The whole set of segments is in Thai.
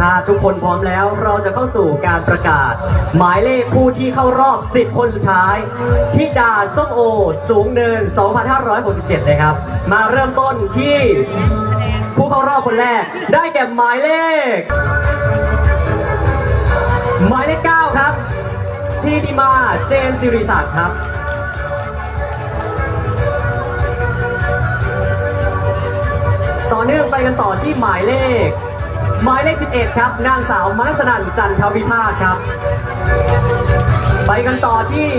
ถ้าทุกคนพร้อมแล้วเราจะเข้าสู่การประกาศ หมายเลขผู้ที่เข้ารอบ 10 คนสุดท้ายทิดาส้มโอ สูงเนิน 2567เลยครับ มาเริ่มต้นที่ผู้เข้ารอบคนแรก ได้แก่หมายเลข หมายเลข 9 ครับ ทีดิมาเจนสิริศักดิ์ครับต่อเนื่องไปกันต่อที่หมายเลข หมายเลข 11 ครับ นางสาวมนัสนันจันทวิภาคครับ ไปกันต่อที่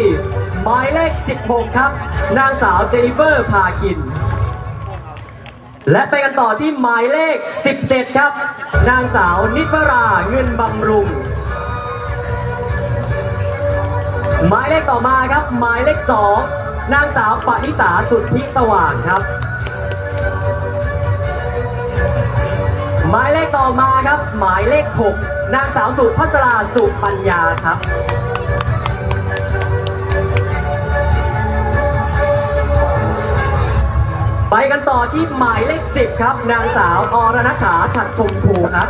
หมายเลข 16 ครับ นางสาวเจนิเฟอร์พาคิน และไปกันต่อที่หมายเลข 17 ครับ นางสาวนิตวราเงินบำรุง หมายเลขต่อมาครับ หมายเลข 2 นางสาวปณิสาสุทธิสว่างครับ หมายเลขต่อมาครับ หมายเลข 6 นางสาวสุพัสราสุปัญญาครับไปกันต่อที่หมายเลข 10 ครับ นางสาวอรณฐาฉัดชมพูครับ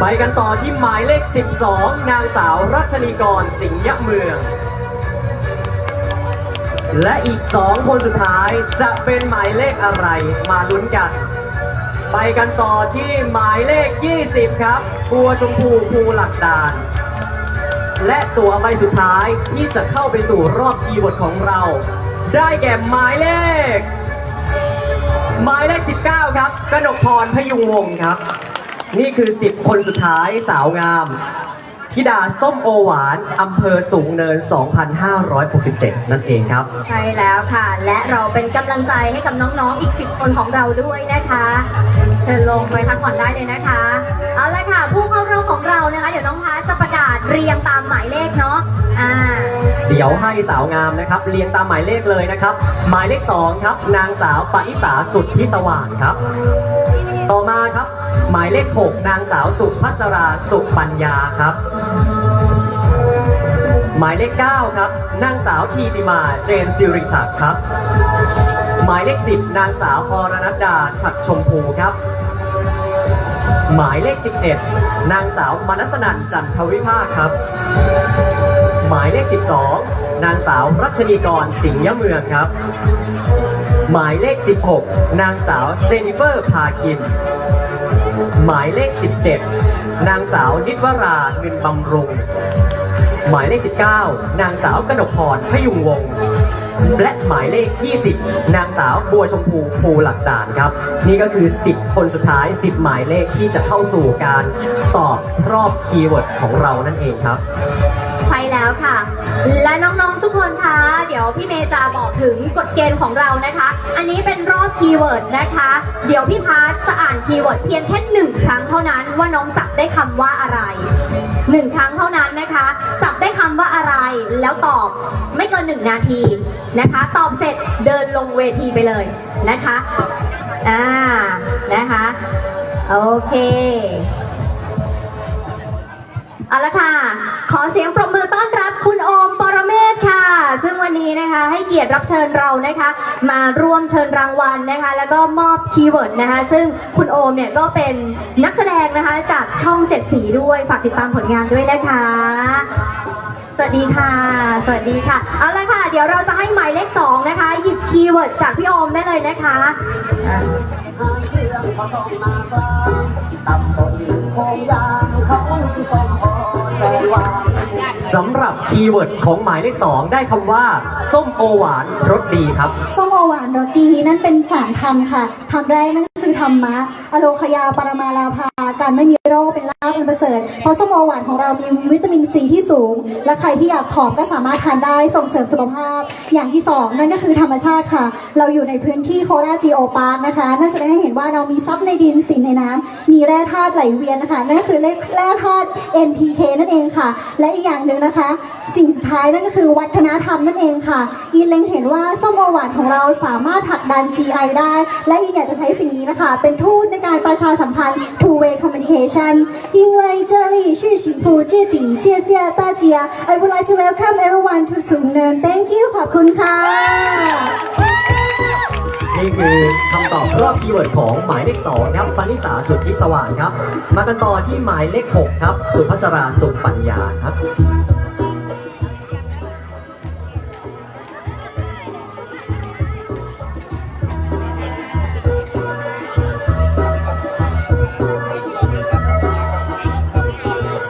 ไปกันต่อที่หมายเลข 12 นางสาวรัชนีกรสิงห์ยะเมือง และอีก 2 คนสุดท้ายจะเป็นหมายเลขอะไรมาลุ้นกัน ไปกันต่อที่หมายเลข 20 ครับบัวชมพูภูหลักดานและตัวใบสุดท้ายที่จะเข้าไปสู่รอบคีย์เวิร์ดของเรา ได้แก่หมายเลข หมายเลข 19 ครับกนกพรพยุงวงครับ นี่คือ 10 คนสุดท้ายสาวงาม ธิดาส้มโอหวานอำเภอสูงเนิน 2,567 นั่นเองครับ ใช่แล้วค่ะ และเราเป็นกำลังใจให้กับน้องๆ อีก 10 คนของเราด้วยนะคะ เชิญลงไปพักผ่อนได้เลยนะคะ เอาละค่ะ ผู้เข้ารอบของเรานะคะ เดี๋ยวน้องพาร์ทจะประกาศเรียงตามหมายเลขเนาะ อ่า เดี๋ยวให้สาวงามนะครับ เรียงตามหมายเลขเลยนะครับ หมายเลข 2 ครับ นางสาวปณิสาสุดที่สว่างครับ ต่อมาครับ หมายเลข 6 นางสาวสุพัสราสุปัญญาครับ หมายเลข 9 ครับ นางสาวทีติมาเจนซิริศักดิ์ครับ หมายเลข 10 นางสาวอรนัดดาฉัดชมพูครับ หมายเลข 11 นางสาวมนัสนันจันทวิภาคครับ หมายเลข 12 นางสาวรัชนีกรสิงห์ยะเมืองครับ หมายเลข 16 นางสาวเจนิเฟอร์พาคิน หมายเลข 17 นางสาวนิตวราเงินบำรุง หมายเลข 19 นางสาวกนกพรพยุงวงศ์และหมายเลข 20 นางสาวบัวชมพูภูหลักด่านครับ นี่ก็คือ 10 คนสุดท้าย 10 หมายเลขที่จะเข้าสู่การตอบรอบคีย์เวิร์ดของเรานั่นเองครับ ใช่แล้วค่ะ และน้องๆทุกคนคะเดี๋ยวพี่เมย์จะบอกถึงกฎเกณฑ์ของเรานะคะ อันนี้เป็นรอบคีย์เวิร์ดนะคะ เดี๋ยวพี่พาร์ทจะอ่านคีย์เวิร์ดเพียงแค่หนึ่งครั้งเท่านั้นว่าน้องจับได้คำว่าอะไรหนึ่งครั้งเท่านั้นนะคะ จับได้คำว่าอะไรแล้วตอบไม่เกินหนึ่งนาทีนะคะ ตอบเสร็จเดินลงเวทีไปเลยนะคะอ่านะคะ โอเค เอาละค่ะ ขอเสียงปรบมือต้อนรับคุณโอมปรเมศค่ะ ซึ่งวันนี้นะคะให้เกียรติรับเชิญเรานะคะ มาร่วมเชิญรางวัลนะคะ แล้วก็มอบคีย์เวิร์ดนะคะ ซึ่งคุณโอมเนี่ยก็เป็นนักแสดงนะคะจากช่องเจ็ดสีด้วย ฝากติดตามผลงานด้วยนะคะ สวัสดีค่ะ สวัสดีค่ะ เอาละค่ะ เดี๋ยวเราจะให้หมายเลขสองนะคะ หยิบคีย์เวิร์ดจากพี่โอมได้เลยนะคะอะสำหรับคีย์เวิร์ดของหมายเลข2ได้คำว่า ส้มโอหวานรสดีครับ ส้มโอหวานรสดีนั่นเป็นสามคำค่ะคำแรกนั่นก็คือธรรมะ อโลคยาปรมาลาภา การไม่มีโรคเป็นลาภเป็นประเสริฐ เพราะส้มโอหวานของเรามีวิตามินซีที่สูง และใครที่อยากผอมก็สามารถทานได้ส่งเสริมสุขภาพ อย่างที่สองนั่นก็คือธรรมชาติค่ะ เราอยู่ในพื้นที่โคราชจีโอปาร์คนะคะ นั่นแสดงให้เห็นว่าเรามีทรัพย์ในดินสินในน้ำมีแร่ธาตุไหลเวียนนะคะ นั่นก็คือแร่ธาตุ NPK นั่นเองค่ะ และอีกอย่างหนึ่งนะคะ สิ่งสุดท้ายนั่นก็คือวัฒนธรรมนั่นเองค่ะอีนเล็งเห็นว่าส้มโอหวานของเราสามารถผลักดัน GI ได้ และอีนอยากจะใช้สิ่งนี้นะคะ เป็นทูตในการประชาสัมพันธ์ two way communication 因为这里是幸福置顶谢谢大家 I would like to welcome everyone to สูงเนิน thank you ขอบคุณค่ะ นี่คือคำตอบรอบคีย์เวิร์ดของหมายเลข2ครับปานิสาสุทธิสว่างครับ มากันต่อที่หมายเลข6ครับ สุภัสราสุขปัญญาครับ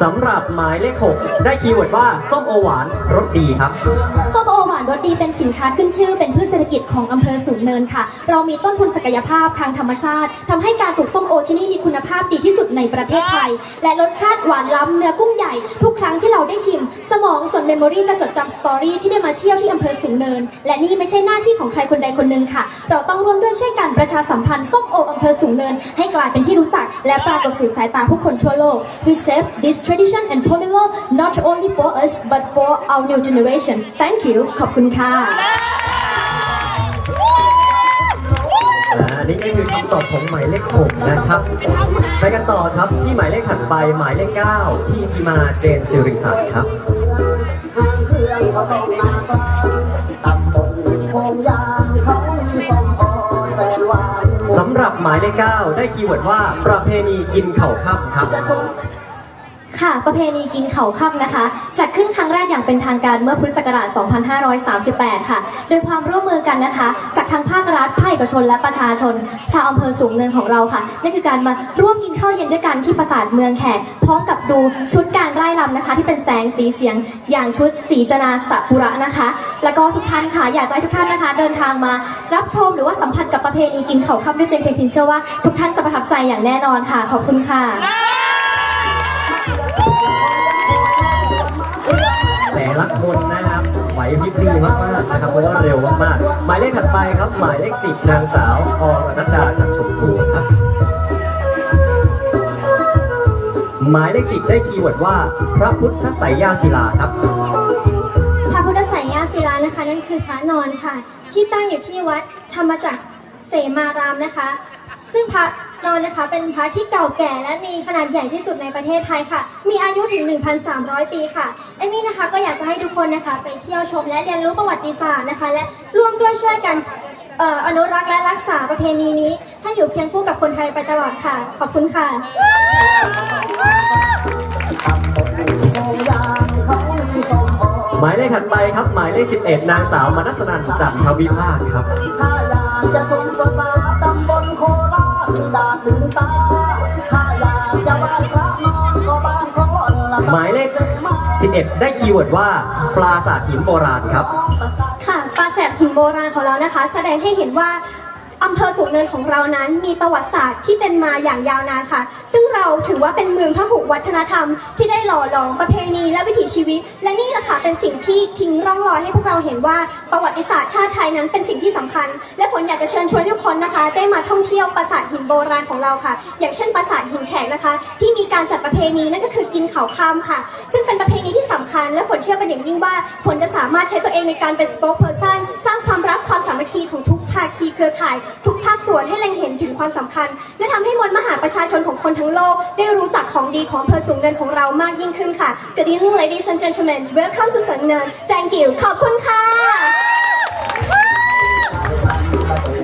สำหรับหมายเลข 6 ได้คีย์เวิร์ดว่าส้มโอหวานรสดีครับ ส้มโอหวานรสดีเป็นสินค้าขึ้นชื่อเป็นพืชเศรษฐกิจของอำเภอสูงเนินค่ะ เรามีต้นทุนศักยภาพทางธรรมชาติทำให้การปลูกส้มโอที่นี่มีคุณภาพดีที่สุดในประเทศไทย และรสชาติหวานล้ำเนื้อกุ้งใหญ่ ทุกครั้งที่เราได้ชิมสม องส่วนเมมโมรีจะจดจำสตอรี่ที่ได้มาเที่ยวที่อำเภอสูงเนิน และนี่ไม่ใช่หน้าที่ของใครคนใดคนหนึ่งค่ะ เราต้องร่วมด้วยช่วยกันประชาสัมพันธ์ส้มโออำเภอสูงเนิน ให้กลายเป็นที่รู้จัก และปรากฏสู่สายตาผู้คนทั่วโลก We save this tradition and popular not only for us but for our new generation Thank you ขอบคุณค่ะ นี่ก็คือคำตอบของหมายเลขหกนะครับ ไปกันต่อครับที่หมายเลขถัดไปหมายเลขเก้าที่พิมาเจนสิริสัตครับสำหรับหมายเลขเก้าได้คีย์เวิร์ดว่าประเพณีกินเข่าขับครับ ค่ะ ประเพณีกินเขาค่ำนะคะ จัดขึ้นครั้งแรกอย่างเป็นทางการเมื่อพุทธศักราช 2538 ค่ะ โดยความร่วมมือกันนะคะ จากทางภาครัฐภาคเอกชนและประชาชน ชาวอำเภอสูงเนินของเราค่ะ นั่นคือการมาร่วมกินข้าวเย็นด้วยกันที่ปราสาทเมืองแขก พร้อมกับดูชุดการไล่รำนะคะ ที่เป็นแสงสีเสียง อย่างชุดสีจนาสักุระนะคะ แล้วก็ทุกท่านค่ะ อยากจะให้ทุกท่านนะคะ เดินทางมา รับชมหรือว่าสัมผัสกับประเพณีกินเขาค่ำด้วยตัวเองเพียงเชื่อว่าทุกท่านจะประทับใจอย่างแน่นอนค่ะ ขอบคุณค่ะ แต่ละคนนะครับไหวพริบดีมากๆนะครับเพราะว่าเร็วมากๆหมายเลขถัดไปครับหมายเลข10นางสาวอรนัดดาชัดชมพูครับหมายเลข10ได้คีย์เวิร์ดว่า พระพุทธไสยยาศิลาครับ พระพุทธไสยญาศิลานะคะ นั่นคือพระนอนค่ะ ที่ตั้งอยู่ที่วัดธรรมจักรเสมารามนะคะ ซึ่งพระ นอนนะคะเป็นพระที่เก่าแก่และมีขนาดใหญ่ที่สุดในประเทศไทยค่ะ มีอายุถึง 1,300 ปีค่ะเอมี่นะคะก็อยากจะให้ทุกคนนะคะ ไปเที่ยวชมและเรียนรู้ประวัติศาสตร์นะคะ และร่วมด้วยช่วยกันออนุรักษ์และรักษาประเพณีนี้ ให้อยู่เคียงคู่กับคนไทยไปตลอดค่ะ ขอบคุณค่ะหมายเลขถัดไปครับ หมายเลข 11 นางสาวมนัสนันจันทวิภาคครับ ดาถึงตาถ้าอยากจะไหว้พระนอนก็บ้านเขาละหมายเลข11 ได้คีย์เวิร์ดว่า ปลาสาหินโบราณครับ ค่ะ ปลาแสบหินโบราณของเรานะคะ แสดงให้เห็นว่า อำเภอสูงเนินของเรานั้นมีประวัติศาสตร์ที่เป็นมาอย่างยาวนานค่ะ ซึ่งเราถือว่าเป็นเมืองพหุวัฒนธรรม ที่ได้หล่อหลอมประเพณีและวิถีชีวิต และนี่แหละค่ะเป็นสิ่งที่ทิ้งร่องรอยให้พวกเราเห็นว่าประวัติศาสตร์ชาติไทยนั้นเป็นสิ่งที่สำคัญ และผลอยากจะเชิญชวนทุกคนนะคะ ได้มาท่องเที่ยวปราสาทหินโบราณของเราค่ะ อย่างเช่นปราสาทหินแขกนะคะ ที่มีการจัดประเพณีนั่นก็คือกินเขาค่ำค่ะ ซึ่งเป็นประเพณีที่สำคัญ และผลเชื่อเป็นอย่างยิ่งว่าผลจะสามารถใช้ตัวเองในการเป็น spokesperson สร้างความรักความสามัคคีของทุกาคีเครือข่าย ทุกภาคส่วนให้เล็งเห็นถึงความสำคัญ และทำให้มวลมหาประชาชนของคนทั้งโลก ได้รู้จักของดีของอำเภอสูงเนินของเรามากยิ่งขึ้นค่ะ Good evening ladies and gentlemen welcome to สูงเนิน thank you ขอบคุณค่ะ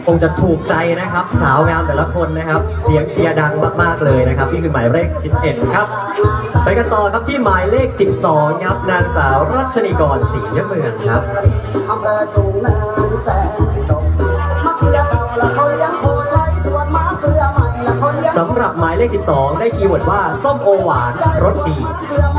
คงจะถูกใจนะครับ สาวงามแต่ละคนนะครับ เสียงเชียร์ดังมากๆเลยนะครับนี่คือหมายเลข 11 ครับ ไปกันต่อครับที่หมายเลข 12 ครับ นางสาวรัชนีกรศรียเมืองครับอำเภอสูงเนินแสนตก สำหรับหมายเลข 12 ได้คีย์เวิร์ดว่า ส้มโอหวานรสดี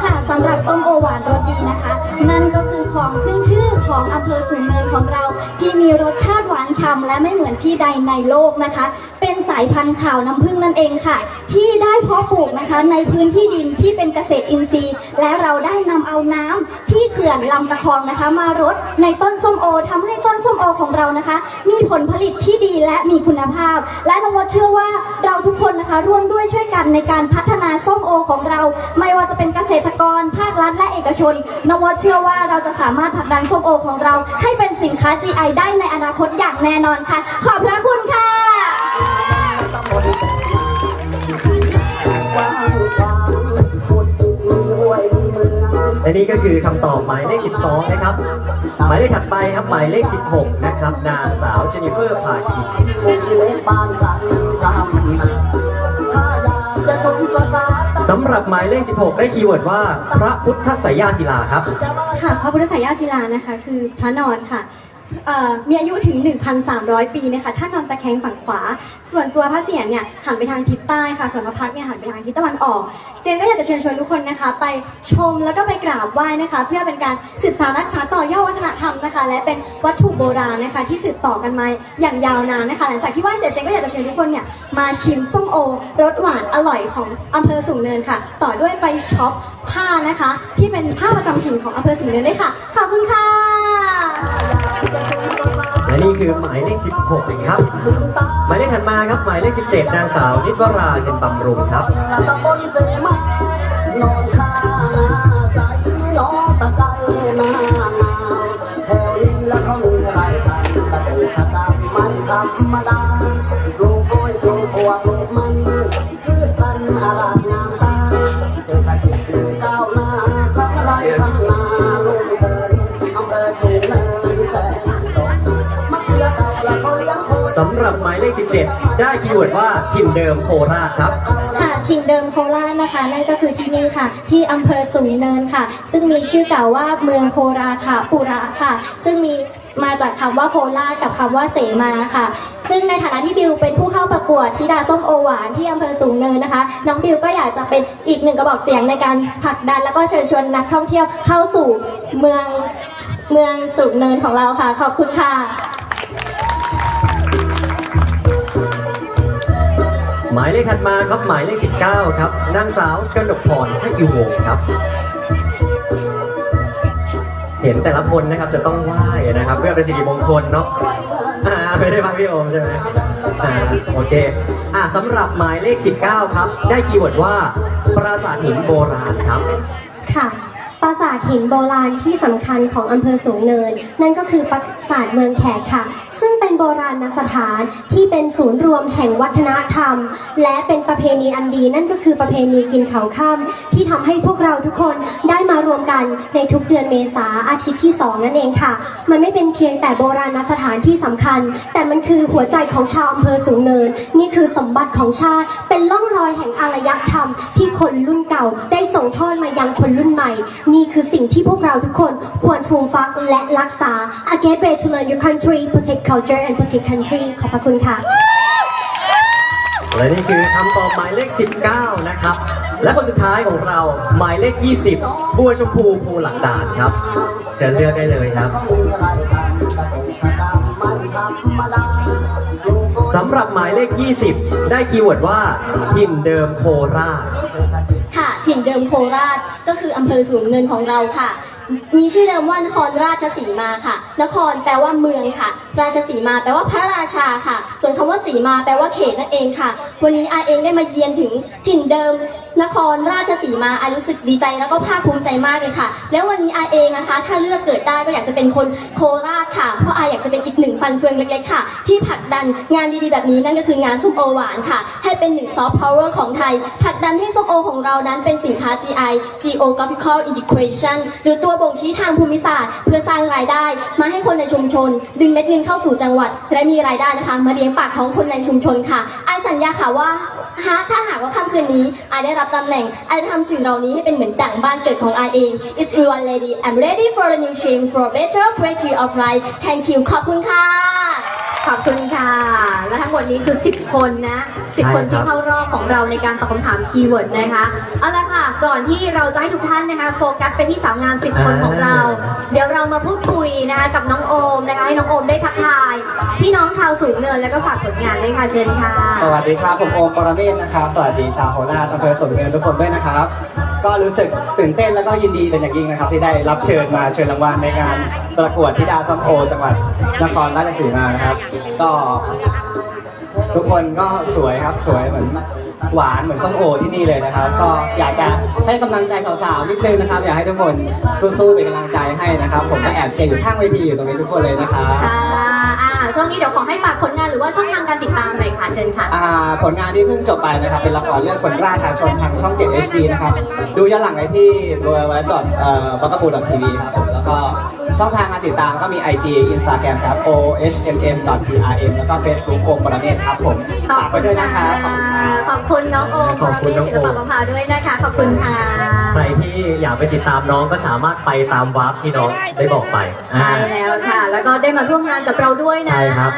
ค่ะสำหรับส้มโอหวานรสดีนะคะ นั่นก็ ของขึ้นชื่อของอำเภอสูงเนินของเรา ที่มีรสชาติหวานฉ่ำและไม่เหมือนที่ใดในโลกนะคะ เป็นสายพันธุ์ข่าวน้ำผึ้งนั่นเองค่ะ ที่ได้เพาะปลูกนะคะในพื้นที่ดินที่เป็นเกษตรอินทรีย์ และเราได้นำเอาน้ำที่เขื่อนลำตะคองนะคะ มารดในต้นส้มโอทำให้ต้นส้มโอของเรานะคะ มีผลผลิตที่ดีและมีคุณภาพ และนวัดเชื่อว่าเราทุกคนนะคะร่วมด้วยช่วยกันในการพัฒนาส้มโอของเรา ไม่ว่าจะเป็นเกษตรกรภาครัฐและเอกชนนวัดเชื่อว่าเราจะสาามารถผลักดันส้มโอของเรา ให้เป็นสินค้า GI ได้ในอนาคตอย่างแน่นอนค่ะ ขอบพระคุณค่ะและนี่ก็คือคำตอบหมายเลข 12 นะครับ หมายเลขถัดไปครับหมายเลข 16 นะครับ นางสาวเจนนิเฟอร์พาคินถ้าอยากจะชมประสา สำหรับหมายเลข 16 ได้คีย์เวิร์ดว่า พระพุทธสยาศิลาครับ ค่ะพระพุทธสายาศิลานะคะ คือพระนอนค่ะ เอ่อมีอายุถึง 1,300 ปีนะคะท่านนอนตะแคงฝั่งขวา ส่วนตัวพระเศียรเนี่ยหันไปทางทิศใต้ค่ะ ส่วนพระพักตร์เนี่ยหันไปทางทิศตะวันออก เจนก็อยากจะเชิญชวนทุกคนนะคะ ไปชมแล้วก็ไปกราบไหว้นะคะ เพื่อเป็นการสืบสานรักษาต่อยอดวัฒนธรรมนะคะ และเป็นวัตถุโบราณนะคะ ที่สืบต่อกันมาอย่างยาวนานนะคะ หลังจากที่ไหว้เสร็จเจนก็อยากจะเชิญทุกคนเนี่ยมาชิมส้มโอรสหวานอร่อยของอำเภอสูงเนินค่ะ ต่อด้วยไปช็อปผ้านะคะ ที่เป็นผ้าประจำถิ่นของอำเภอสูงเนินด้วยค่ะขอบคุณค่ะ คือหมายเลข 16นะครับ หมายเลขถัดมาครับหมายเลข 17 นางสาวนิดวราเงินบำรุงครับตำบลเส สำหรับหมายเลข 17 ได้คีย์เวิร์ดว่าถิ่นเดิมโคราชครับ ค่ะถิ่นเดิมโคราชนะคะ นั่นก็คือที่นี่ค่ะ ที่อำเภอสูงเนินค่ะ ซึ่งมีชื่อเก่าว่าเมืองโคราค่ะปุระค่ะ ซึ่งมีมาจากคำว่าโคราชกับคำว่าเสมาค่ะ ซึ่งในฐานะที่บิวเป็นผู้เข้าประกวดธิดาส้มโอหวานที่อำเภอสูงเนินนะคะ น้องบิวก็อยากจะเป็นอีกหนึ่งกระบอกเสียงในการผลักดัน แล้วก็เชิญชวนนักท่องเที่ยวเข้าสู่เมืองเมืองสูงเนินของเราค่ะ ขอบคุณค่ะ หมายเลขถัดมาครับหมายเลข 19 ครับนางสาวกนกพรทัยูวงครับ เห็นแต่ละคนนะครับจะต้องไหว้นะครับ เพื่อเป็นสิริมงคลเนาะอ่าไม่ได้ฟังพี่โอมใช่ไหมอ่าโอเคอ่าสำหรับหมายเลข 19 ครับ ได้คีย์เวิร์ดว่า ปราสาทหินโบราณครับ ค่ะปราสาทหินโบราณที่สำคัญของอำเภอสูงเนิน นั่นก็คือปราสาทเมืองแขกค่ะ ซึ่ง โบราณสถานที่เป็นศูนย์รวมแห่งวัฒนธรรม และเป็นประเพณีอันดีนั่นก็คือประเพณีกินเขาวค่ำที่ทำให้พวกเราทุกคนได้มารวมกันในทุกเดือนเมษาอาทิตย์ที่ 2 นั่นเองค่ะ มันไม่เป็นเพียงแต่โบราณสถานที่สำคัญ แต่มันคือหัวใจของชาวอำเภอสูงเนิน นี่คือสมบัติของชาติ เป็นล่องรอยแห่งอารยธรรม ที่คนรุ่นเก่าได้ส่งทอดมายังคนรุ่นใหม่ นี่คือสิ่งที่พวกเราทุกคนควรฟูมฟักและรักษา A gateway to learn your country protect culture and protect country ขอบพระคุณค่ะ และนี่คือคำตอบหมายเลข 19 นะครับ และคนสุดท้ายของเราหมายเลข 20 บัวชมพูภูหลักด่านครับ เชิญเลือกได้เลยครับสำหรับหมายเลข 20 ได้คีย์เวิร์ดว่าถิ่นเดิมโคราช ค่ะ ถิ่นเดิมโคราชก็คืออำเภอสูงเนินของเราค่ะมีชื่อเดิมว่านครราชสีมาค่ะ นครแปลว่าเมืองค่ะ ราชสีมาแปลว่าพระราชาค่ะ ส่วนคำว่าสีมาแปลว่าเขตนั่นเองค่ะ วันนี้อาเองได้มาเยือนถึงถิ่นเดิม นครราชสีมาอารู้สึกดีใจแล้วก็ภาคภูมิใจมากเลยค่ะ แล้ววันนี้อาเองนะคะ ถ้าเลือกเกิดได้ก็อยากจะเป็นคนโคราชค่ะ เพราะอาอยากจะเป็นอีกหนึ่งฟันเฟืองเล็กๆค่ะ ที่ผลักดันงานดีๆแบบนี้นั่นก็คืองานส้มโอหวานค่ะ ให้เป็นหนึ่งซอฟต์พาวเวอร์ของไทยผลักดันให้ส้มโอของเรานั้นเป็นสินค้า GI Geographical Integration หรือตัวบ่งชี้ทางภูมิศาสตร์ เพื่อสร้างรายได้ มาให้คนในชุมชน ดึงเม็ดเงินเข้าสู่จังหวัด และมีรายได้นะคะ มาเลี้ยงปากท้องคนในชุมชนค่ะไอายสัญญาค่ะว่าหาถ้าหากว่าค่ำคืนนี้ไอายได้รับตำแหน่งไอายจะทำสิ่งเหล่านี้ให้เป็นเหมือนดั่งบ้านเกิดของไอายเอง It's one lady I'm ready for a new change for a better quality of life Thank you ขอบคุณค่ะขอบคุณค่ะ และทั้งหมดนี้คือ 10 คนนะ 10 คนใช่ครับที่เข้ารอบของเราในการตอบคำถามคีย์เวิร์ดนะคะ เอาละค่ะ ก่อนที่เราจะให้ทุกท่านนะคะ โฟกัสไปที่สาวงาม 10คนของเรา เดี๋ยวเรามาพูดคุยนะคะกับน้องโอมนะคะให้น้องโอมได้ทักทาย พี่น้องชาวสูงเนินแล้วก็ฝากผลงานด้วยค่ะเชิญค่ะ สวัสดีครับผมโอมปรเมศนะครับสวัสดีชาวโคราชอำเภอสมเด็จทุกคนด้วยนะครับ ก็รู้สึกตื่นเต้นแล้วก็ยินดีเป็นอย่างยิ่งนะครับ ที่ได้รับเชิญมาเชิญรางวัลในงานประกวดธิดาซัมโอจังหวัดนครราชสีมานะครับ ก็ ทุกคนก็สวยครับสวยเหมือน หวานเหมือนส้มโอที่นี่เลยนะครับ ก็อยากจะให้กำลังใจสาวๆนิดนึงนะครับ อยากให้ทุกคนสู้ๆเป็นกำลังใจให้นะครับ ผมก็แอบเชียร์อยู่ข้างเวทีอยู่ตรงนี้ทุกคนเลยนะครับค่ะอ่าช่วงนี้เดี๋ยวขอให้ฝากผลงานหรือว่าช่องทางการติดตามหน่อยค่ะเชิญค่ะอ่าผลงานที่เพิ่งจบไปนะครับ เป็นละครเรื่องคนกล้าท้าชนทางช่อง 7 HD นะครับ ดูย้อนหลังได้ที่ www. บกบูท v ครับผมแล้วก็ ช่องทางการติดตามก็มี IG Instagram ครับ ohmm.prm แล้วก็ Facebook โอมปรเมศครับผมฝากไปด้วยนะครับขอบคุณครับขอบคุณน้องโอมขอบคุณน้องศิโอลมปะประภาด้วยนะคะ ขอบคุณค่ะ ใครที่อยากไปติดตามน้องก็สามารถไปตามวาร์ปที่น้องได้บอกไปใช่แล้วค่ะ แล้วก็ได้มาร่วมงานกับเราด้วยนะ ใช่ครับ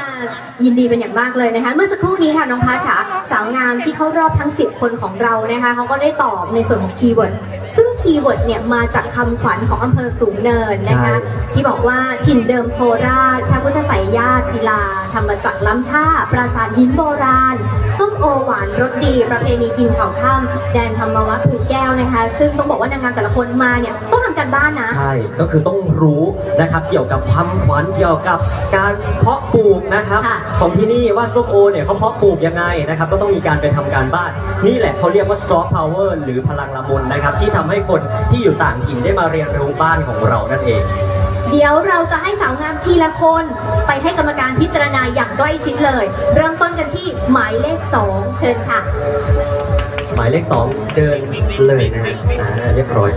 ยินดีเป็นอย่างมากเลยนะคะ เมื่อสักครู่นี้ค่ะน้องพัชค่ะสาวงามที่เข้ารอบทั้ง 10 คนของเรานะคะเขาก็ได้ตอบในส่วนของคีย์เวิร์ดซึ่งคีย์เวิร์ดเนี่ยมาจากคำขวัญของอำเภอสูงเนินนะคะที่บอกว่าถิ่นเดิมโคราชพระพุทธไสยญาติศิลาธรรมจักรล้ำท่า ปราสาทหินโบราณ ส้มโอหวานรสดี ประเพณีกินเผาถ้ำแดนธรรมวัฒน์ภูแก้วนะคะ ซึ่งต้องบอกว่านางงามแต่ละคนมาเนี่ยต้องทำการบ้านนะ ใช่ ก็คือต้องรู้นะครับเกี่ยวกับคำขวัญเกี่ยวกับการเพาะปลูกนะครับ ค่ะ ของที่นี่ว่าส้มโอเนี่ยเขาเพาะปลูกยังไงนะครับ ก็ต้องมีการไปทำการบ้าน นี่แหละเขาเรียกว่าซอฟต์พาวเวอร์หรือพลังละมุนนะครับ ที่ทำให้คนที่อยู่ต่างถิ่นได้มาเรียนรู้บ้านของเรานั่นเอง เดี๋ยวเราจะให้สาวงามทีละคนไปให้กรรมการพิจารณาอย่างใกล้ชิดเลย เริ่มต้นกันที่หมายเลข2เชิญค่ะ หมายเลขสองเดินเลยนะฮะอ่าเรียบร้อย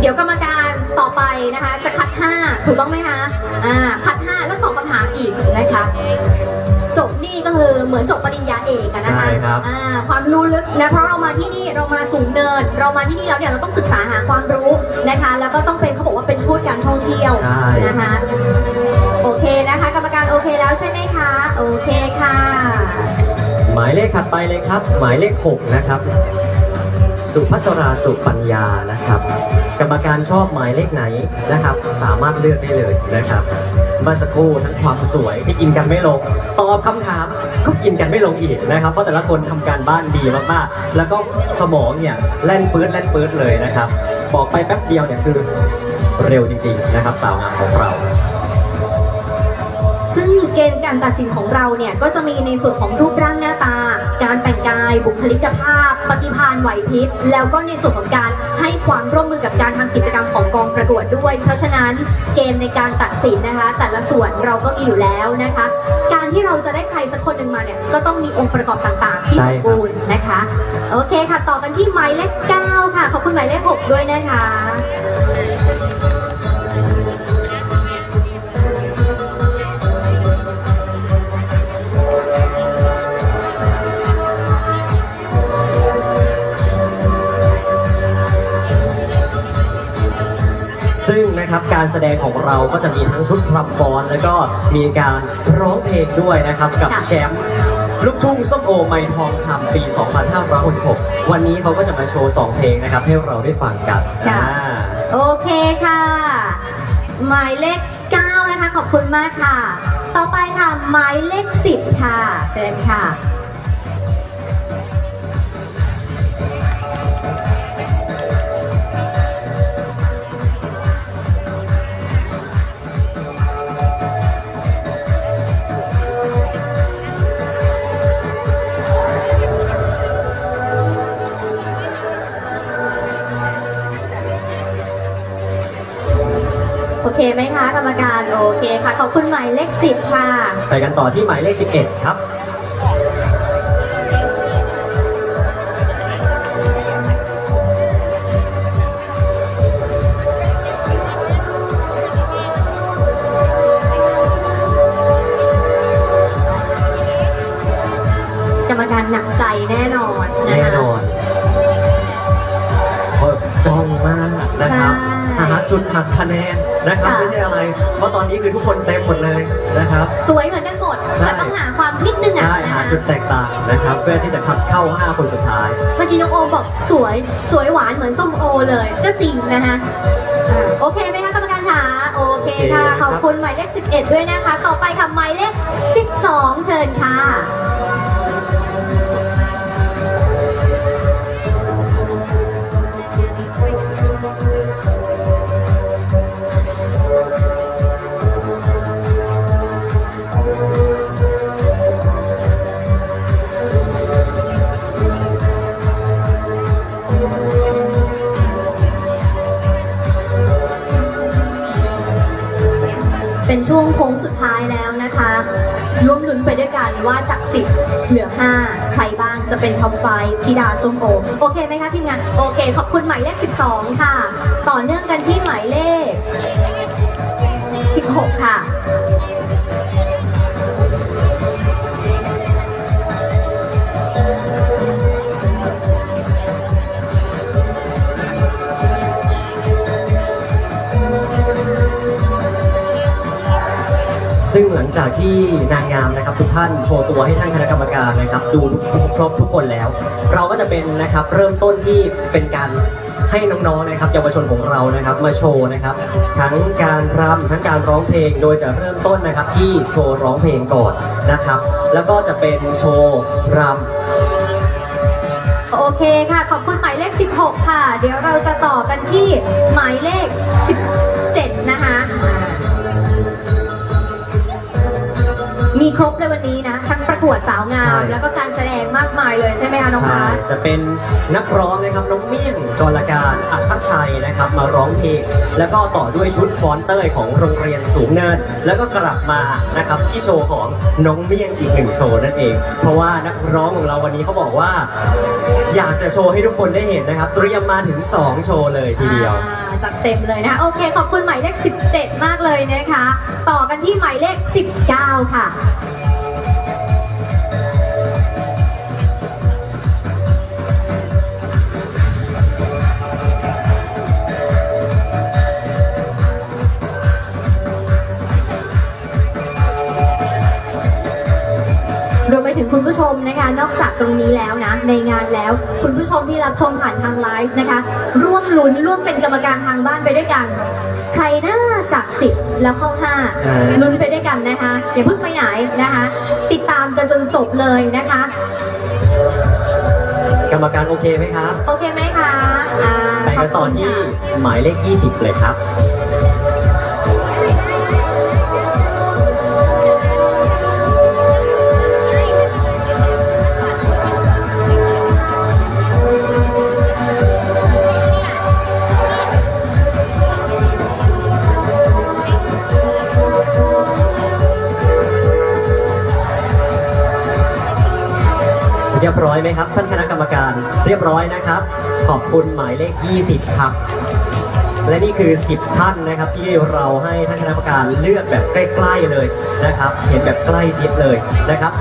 เดี๋ยวกรรมการต่อไปนะคะ จะคัด 5 ถูกต้องไหมคะอ่าคัด 5 แล้วตอบคำถามอีกนะคะ จบนี่ก็คือเหมือนจบปริญญาเอกอะนะคะใช่ครับ อ่าความรู้ลึกนะเพราะเรามาที่นี่เรามาสูงเนิน เรามาที่นี่แล้วเนี่ยเราต้องศึกษาหาความรู้นะคะ แล้วก็ต้องเป็นเขาบอกว่าเป็นทูตการท่องเที่ยวใช่ นะคะ โอเคนะคะ กรรมการโอเคแล้วใช่ไหมคะ โอเคค่ะ หมายเลขถัดไปเลยครับ หมายเลข 6 นะครับ สุภัสราสุปัญญานะครับ กรรมการชอบหมายเลขไหนนะครับ สามารถเลือกได้เลยนะครับมื่อสักครู่ทั้งความสวยที่กินกันไม่ลง ตอบคำถามก็กินกันไม่ลงอีกนะครับ เพราะแต่ละคนทำการบ้านดีมากๆ แล้วก็สมองเนี่ยแล่นปื้ดแล่นปื้ดเลยนะครับ บอกไปแป๊บเดียวเนี่ยคือเร็วจริงๆนะครับ สาวงามของเรา ซึ่งเกณฑ์การตัดสินของเราเนี่ยก็จะมีในส่วนของรูปร่างหน้าตา การแต่งกาย บุคลิกภาพ ปฏิภาณไหวพริบ แล้วก็ในส่วนของการให้ความร่วมมือกับการทำกิจกรรมของกองประกวดด้วย เพราะฉะนั้นเกณฑ์ในการตัดสินนะคะ แต่ละส่วนเราก็มีอยู่แล้วนะคะ การที่เราจะได้ใครสักคนหนึ่งมาเนี่ยก็ต้องมีองค์ประกอบต่างๆ ที่สมบูรณ์นะคะ โอเคค่ะ ต่อกันที่หมายเลข9ค่ะ ขอบคุณหมายเลข6ด้วยนะคะ นะครับ การแสดงของเราก็จะมีทั้งชุดพรำฟ้อนแล้วก็มีการร้องเพลงด้วยนะครับ กับค่ะ แชมป์ลูกทุ่งส้มโอไมทองคำปี 2566 วันนี้เขาก็จะมาโชว์ 2 เพลงนะครับ ให้เราได้ฟังกันค่ะ อ่า โอเคค่ะ หมายเลข 9 นะคะ ขอบคุณมากค่ะ ต่อไปค่ะ หมายเลข 10 ค่ะ เชิญค่ะ ไหมคะกรรมการโอเคค่ะ ขอบคุณหมายเลข10ค่ะ ไปกันต่อที่หมายเลข 11 ครับ กรรมการหนักใจแน่นอนนะคะแน่นอนเพราะจ้องมากนะครับใช่ หาจุดหักคะแนน นะครับค่ะไม่ใช่อะไร เพราะตอนนี้คือทุกคนเต็มหมดเลยนะครับ สวยเหมือนกันหมด ใช่ แต่ต้องหาความนิดนึงอะได้นะหาคะจุดแตกต่างนะครับ เพื่อที่จะขับเข้า 5 คนสุดท้าย เมื่อกี้น้องโอมบอกสวย สวยหวานเหมือนส้มโอเลย ก็จริงนะคะอ่าโอเคไหมคะกรรมการคะโอเคค่ะโอเคครับ ขอบคุณหมายเลข 11 ด้วยนะคะ ต่อไปค่ะหมายเลข 12 เชิญค่ะ ช่วงโค้งสุดท้ายแล้วนะคะร่วมลุ้นไปด้วยกันว่าจากสิบเหลือ5ใครบ้างจะเป็นท็อปไฟธิดาส้มโอ โอเคไหมคะทีมงาน โอเค ขอบคุณหมายเลข 12 ค่ะ ต่อเนื่องกันที่หมายเลข 16 ค่ะ ซึ่งหลังจากที่นางงามนะครับทุกท่านโชว์ตัวให้ท่านคณะกรรมการนะครับดูทุกครบทุกคนแล้ว เราก็จะเป็นนะครับเริ่มต้นที่เป็นการให้น้องๆนะครับเยาวชนของเรานะครับมาโชว์นะครับทั้งการรำทั้งการร้องเพลงโดยจะเริ่มต้นนะครับที่โชว์ร้องเพลงก่อนนะครับ แล้วก็จะเป็นโชว์รำโอเคค่ะ ขอบคุณหมายเลข 16 ค่ะ เดี๋ยวเราจะต่อกันที่หมายเลข 17 นะคะ มีครบเลยวันนี้นะทั้งประกวดสาวงาม ใช่ แล้วก็การแสดงมากมายเลยใช่ไหมคะน้องใช่พาร์ท จะเป็นนักร้องนะครับน้องเมี่ยงกรการอัครชัยนะครับ มาร้องเพลงแล้วก็ต่อด้วยชุดฟ้อนเต้ยของโรงเรียนสูงเนิน แล้วก็กลับมานะครับที่โชว์ของน้องเมี่ยงอีกหนึ่งโชว์นั่นเอง เพราะว่านักร้องของเราวันนี้เขาบอกว่า อยากจะโชว์ให้ทุกคนได้เห็นนะครับ เตรียมมาถึง 2 โชว์เลยทีเดียว อ่าจัดเต็มเลยนะโอเค ขอบคุณหมายเลข 17 มากเลยนะคะ ต่อกันที่หมายเลข 19 ค่ะ Thank you. ถึงคุณผู้ชมนะคะนอกจากตรงนี้แล้วนะ ในงานแล้วคุณผู้ชมที่รับชมผ่านทางไลฟ์นะคะ ร่วมลุ้นร่วมเป็นกรรมการทางบ้านไปด้วยกัน ใครน่าจากสิบแล้วเข้าห้าเออลุ้นไปด้วยกันนะคะอย่าเพิ่งไปไหนนะคะ ติดตามกันจนจบเลยนะคะ กรรมการโอเคไหมครับ โอเคไหมคะอ่าไปกันต่อที่ขบคุณค่ะหมายเลข 20 เลยครับ เรียบร้อยไหมครับ ท่านคณะกรรมการเรียบร้อยนะครับ ขอบคุณหมายเลข 20 ครับ และนี่คือ 10 ท่านนะครับ ที่เราให้ท่านคณะกรรมการเลือกแบบใกล้ ๆเลยนะครับ เห็นแบบใกล้ชิดเลยนะครับ